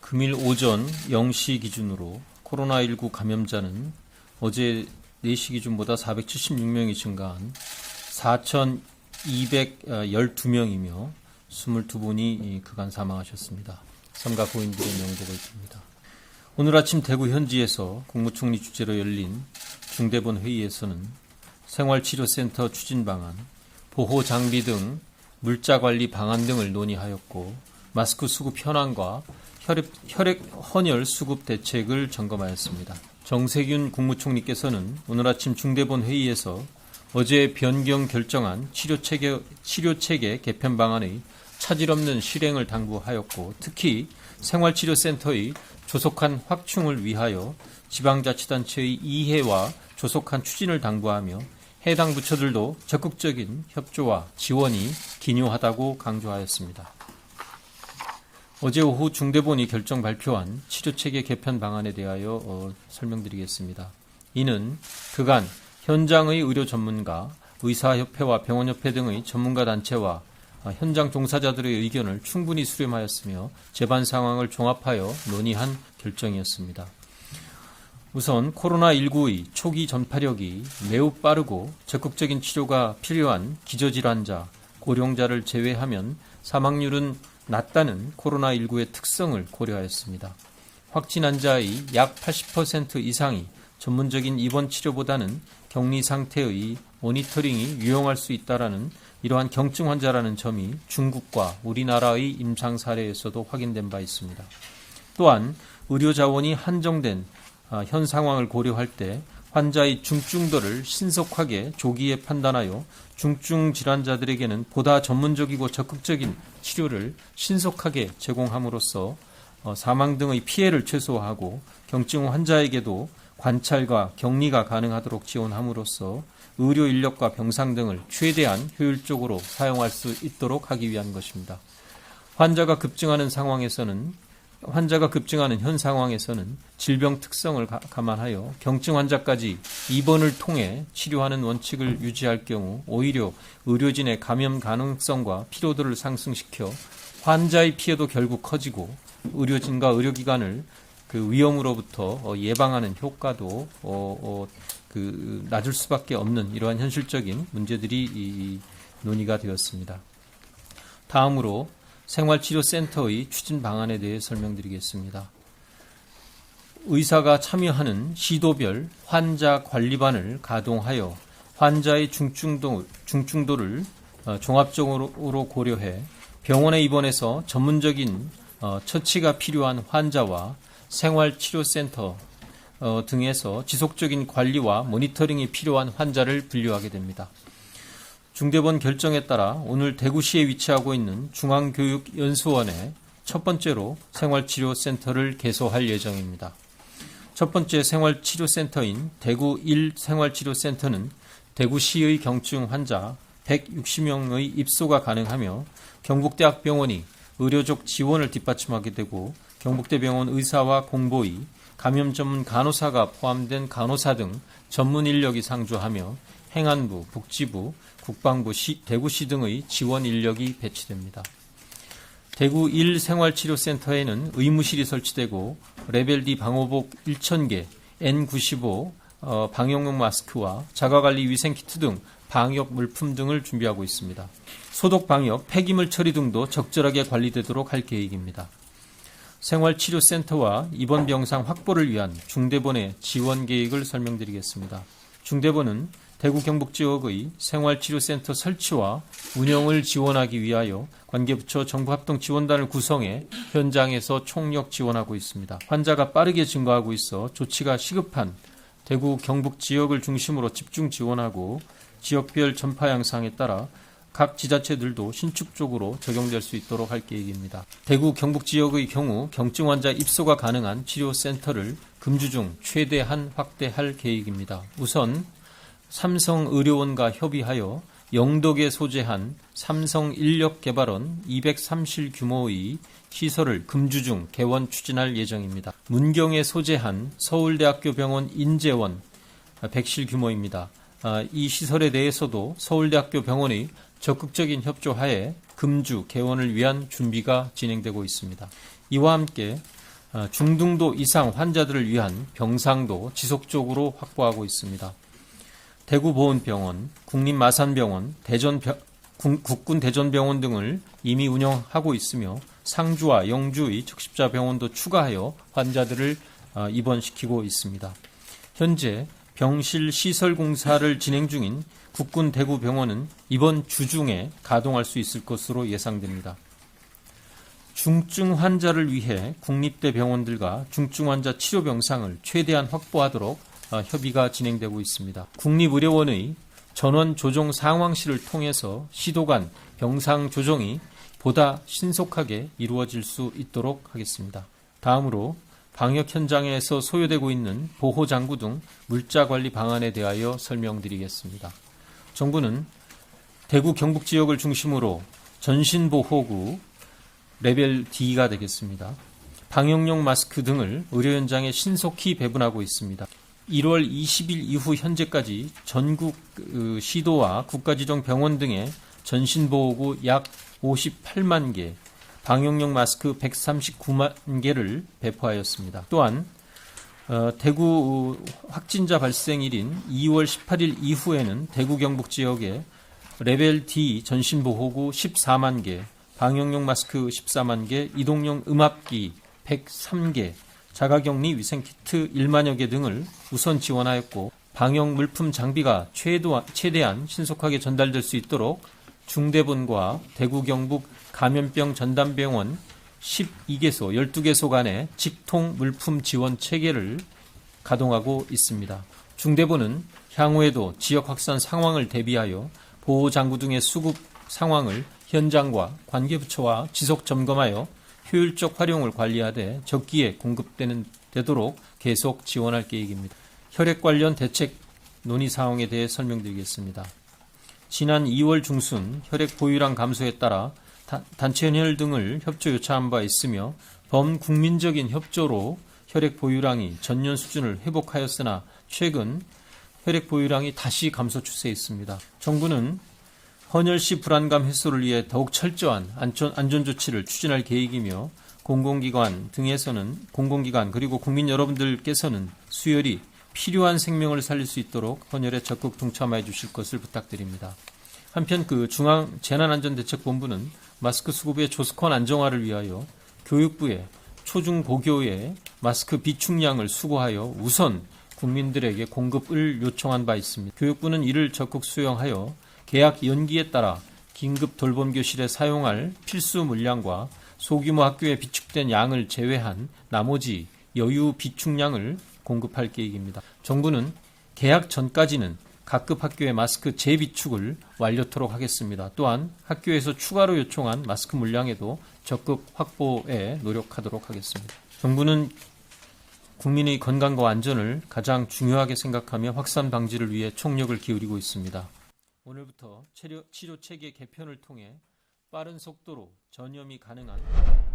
금일 오전 0시 기준으로 코로나19 감염자는 어제 4시 기준보다 476명이 증가한 4,212명이며 22분이 그간 사망하셨습니다. 삼가 고인들의 명복을 빕니다. 오늘 아침 대구 현지에서 국무총리 주재로 열린 중대본 회의에서는 생활치료센터 추진 방안, 보호 장비 등 물자 관리 방안 등을 논의하였고 마스크 수급 현황과 혈액, 혈액 헌혈 수급 대책을 점검하였습니다. 정세균 국무총리께서는 오늘 아침 중대본 회의에서 어제 변경 결정한 치료체계, 치료체계 개편 방안의 차질 없는 실행을 당부하였고 특히 생활치료센터의 조속한 확충을 위하여 지방자치단체의 이해와 조속한 추진을 당부하며 해당 부처들도 적극적인 협조와 지원이 기요하다고 강조하였습니다. 어제 오후 중대본이 결정 발표한 치료체계 개편 방안에 대하여 어, 설명드리겠습니다. 이는 그간 현장의 의료 전문가, 의사협회와 병원협회 등의 전문가 단체와 아, 현장 종사자들의 의견을 충분히 수렴하였으며 재반 상황을 종합하여 논의한 결정이었습니다. 우선 코로나19의 초기 전파력이 매우 빠르고 적극적인 치료가 필요한 기저질환자, 고령자를 제외하면 사망률은 낮다는 코로나19의 특성을 고려하였습니다. 확진 환자의 약 80% 이상이 전문적인 입원 치료보다는 격리 상태의 모니터링이 유용할 수 있다라는 이러한 경증 환자라는 점이 중국과 우리나라의 임상 사례에서도 확인된 바 있습니다. 또한 의료 자원이 한정된 아, 현 상황을 고려할 때 환자의 중증도를 신속하게 조기에 판단하여 중증 질환자들에게는 보다 전문적이고 적극적인 치료를 신속하게 제공함으로써 어, 사망 등의 피해를 최소화하고 경증 환자에게도 관찰과 격리가 가능하도록 지원함으로써 의료 인력과 병상 등을 최대한 효율적으로 사용할 수 있도록 하기 위한 것입니다. 환자가 급증하는 상황에서는 환자가 급증하는 현 상황에서는 질병 특성을 가- 감안하여 경증 환자까지 입원을 통해 치료하는 원칙을 유지할 경우 오히려 의료진의 감염 가능성과 피로도를 상승시켜 환자의 피해도 결국 커지고 의료진과 의료기관을 그 위험으로부터 어, 예방하는 효과도 어, 어, 그 낮을 수밖에 없는 이러한 현실적인 문제들이 이 논의가 되었습니다. 다음으로 생활치료센터의 추진 방안에 대해 설명드리겠습니다. 의사가 참여하는 시도별 환자 관리반을 가동하여 환자의 중증도, 중증도를 어, 종합적으로 고려해 병원에 입원해서 전문적인 어, 처치가 필요한 환자와 생활치료센터 어, 등에서 지속적인 관리와 모니터링이 필요한 환자를 분류하게 됩니다. 중대본 결정에 따라 오늘 대구시에 위치하고 있는 중앙교육연수원에 첫 번째로 생활치료센터를 개소할 예정입니다. 첫 번째 생활치료센터인 대구 1 생활치료센터는 대구시의 경증 환자 160명의 입소가 가능하며 경북대학병원이 의료적 지원을 뒷받침하게 되고 경북대병원 의사와 공보의, 감염 전문 간호사가 포함된 간호사 등 전문 인력이 상주하며 행안부, 복지부, 국방부, 시, 대구시 등의 지원 인력이 배치됩니다. 대구 1 생활치료센터에는 의무실이 설치되고 레벨 D 방호복 1,000개, N95 어, 방역용 마스크와 자가관리 위생키트 등 방역 물품 등을 준비하고 있습니다. 소독 방역, 폐기물 처리 등도 적절하게 관리되도록 할 계획입니다. 생활치료센터와 입원 병상 확보를 위한 중대본의 지원 계획을 설명드리겠습니다. 중대본은 대구 경북 지역의 생활치료센터 설치와 운영을 지원하기 위하여 관계부처 정부합동 지원단을 구성해 현장에서 총력 지원하고 있습니다. 환자가 빠르게 증가하고 있어 조치가 시급한 대구 경북 지역을 중심으로 집중 지원하고 지역별 전파 양상에 따라 각 지자체들도 신축적으로 적용될 수 있도록 할 계획입니다. 대구 경북 지역의 경우 경증 환자 입소가 가능한 치료 센터를 금주 중 최대한 확대할 계획입니다. 우선 삼성 의료원과 협의하여 영덕에 소재한 삼성 인력 개발원 230 규모의 시설을 금주 중 개원 추진할 예정입니다. 문경에 소재한 서울대학교 병원 인재원 백실 규모입니다. 아, 이 시설에 대해서도 서울대학교 병원의 적극적인 협조하에 금주 개원을 위한 준비가 진행되고 있습니다. 이와 함께 아, 중등도 이상 환자들을 위한 병상도 지속적으로 확보하고 있습니다. 대구보훈병원, 국립마산병원, 대전 군- 국군 대전병원 등을 이미 운영하고 있으며 상주와 영주의 적십자 병원도 추가하여 환자들을 아, 입원시키고 있습니다. 현재 병실 시설 공사를 진행 중인 국군 대구병원은 이번 주 중에 가동할 수 있을 것으로 예상됩니다. 중증 환자를 위해 국립대 병원들과 중증 환자 치료 병상을 최대한 확보하도록 어, 협의가 진행되고 있습니다. 국립의료원의 전원 조정 상황실을 통해서 시도 간 병상 조정이 보다 신속하게 이루어질 수 있도록 하겠습니다. 다음으로 방역 현장에서 소요되고 있는 보호 장구 등 물자 관리 방안에 대하여 설명드리겠습니다. 정부는 대구 경북 지역을 중심으로 전신 보호구 레벨 D가 되겠습니다. 방역용 마스크 등을 의료 현장에 신속히 배분하고 있습니다. 1월 20일 이후 현재까지 전국 그, 시도와 국가지정 병원 등에 전신보호구 약 58만 개, 방역용 마스크 139만 개를 배포하였습니다. 또한 어, 대구 확진자 발생일인 2월 18일 이후에는 대구 경북 지역에 레벨 D 전신보호구 14만 개, 방역용 마스크 14만 개, 이동용 음압기 103개, 자가격리 위생키트 1만여 개 등을 우선 지원하였고 방역 물품 장비가 최대한 신속하게 전달될 수 있도록 중대본과 대구 경북 감염병 전담병원 12개소, 12개소 간의 직통 물품 지원 체계를 가동하고 있습니다. 중대본은 향후에도 지역 확산 상황을 대비하여 보호 장구 등의 수급 상황을 현장과 관계부처와 지속 점검하여 효율적 활용을 관리하되 적기에 공급되는 되도록 계속 지원할 계획입니다. 혈액 관련 대책 논의 사항에 대해 설명드리겠습니다. 지난 2월 중순 혈액 보유량 감소에 따라 다- 단체 헌혈 등을 협조 요청한 바 있으며 범국민적인 협조로 혈액 보유량이 전년 수준을 회복하였으나 최근 혈액 보유량이 다시 감소 추세에 있습니다. 정부는 헌혈 시 불안감 해소를 위해 더욱 철저한 안전, 안전 조치를 추진할 계획이며 공공기관 등에서는 공공기관 그리고 국민 여러분들께서는 수혈이 필요한 생명을 살릴 수 있도록 헌혈에 적극 동참해 주실 것을 부탁드립니다. 한편 그 중앙 재난안전대책본부는 마스크 수급의 조스콘 안정화를 위하여 교육부에 초중고교에 마스크 비축량을 수거하여 우선 국민들에게 공급을 요청한 바 있습니다. 교육부는 이를 적극 수용하여 계약 연기에 따라 긴급 돌봄 교실에 사용할 필수 물량과 소규모 학교에 비축된 양을 제외한 나머지 여유 비축량을 공급할 계획입니다. 정부는 계약 전까지는 각급 학교의 마스크 재비축을 완료토록 하겠습니다. 또한 학교에서 추가로 요청한 마스크 물량에도 적극 확보에 노력하도록 하겠습니다. 정부는 국민의 건강과 안전을 가장 중요하게 생각하며 확산 방지를 위해 총력을 기울이고 있습니다. 오늘부터 치료, 체계 개편을 통해 빠른 속도로 전염이 가능한